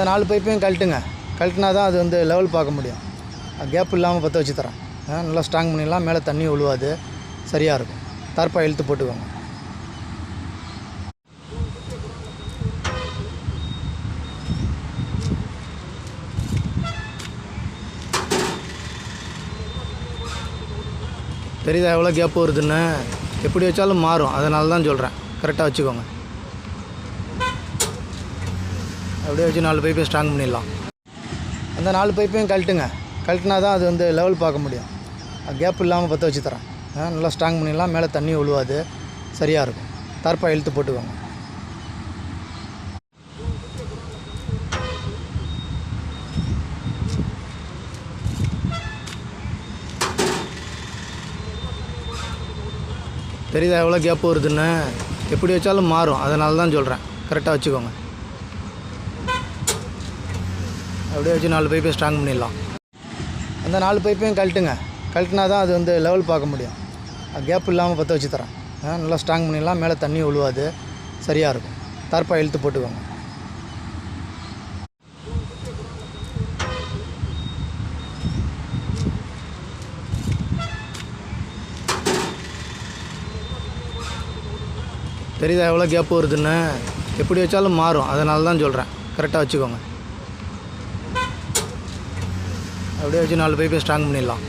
அந்த நாலு பைப்பையும் கழட்டுங்க. கழட்டினா தான் அது வந்து லெவல் பார்க்க முடியும். கேப் இல்லாமல் பற்ற வச்சு தரேன். ஆ, நல்லா ஸ்ட்ராங் பண்ணிடலாம். மேலே தண்ணி உழுவாது. சரியாக இருக்கும். தர்ப்பா இழுத்து போட்டுக்கோங்க. தெரியுதா எவ்வளோ கேப் வருதுன்னு? எப்படி வச்சாலும் மாறும். அதனால தான் சொல்கிறேன் கரெக்டாக வச்சுக்கோங்க. அப்படியே வச்சு நாலு பைப்பையும் ஸ்ட்ராங் பண்ணிடலாம். அந்த நாலு பைப்பையும் கழட்டுங்க. கழட்டினா தான் அது வந்து லெவல் பார்க்க முடியும். கேப் இல்லாமல் பற்ற வச்சு தரேன். ஆ, நல்லா ஸ்ட்ராங் பண்ணிடலாம். மேலே தண்ணி உழுவாது. சரியாக இருக்கும். தர்ப்பா இழுத்து போட்டுக்கோங்க. தெரியுதா எவ்வளோ கேப் வருதுன்னு? எப்படி வச்சாலும் மாறும். அதனால தான் சொல்கிறேன் கரெக்டாக வச்சுக்கோங்க. அப்படியே வச்சு நாலு பைப்பையும் ஸ்ட்ராங் பண்ணிடலாம். அந்த நாலு பைப்பையும் கழட்டுங்க. கழட்டினா தான் அது வந்து லெவல் பார்க்க முடியும். கேப் இல்லாமல் பற்ற வச்சு தரேன். ஆ, நல்லா ஸ்ட்ராங் பண்ணிடலாம். மேலே தண்ணி விழுவாது சரியாக இருக்கும். தர்ப்பா இழுத்து போட்டுக்கோங்க. தெரியுதா எவ்வளோ கேப் வருதுன்னு? எப்படி வச்சாலும் மாறும். அதனால தான் சொல்கிறேன் கரெக்டாக வச்சுக்கோங்க. அப்படியே வச்சு நாலு பைப்பையும் ஸ்ட்ராங் பண்ணிடலாம்.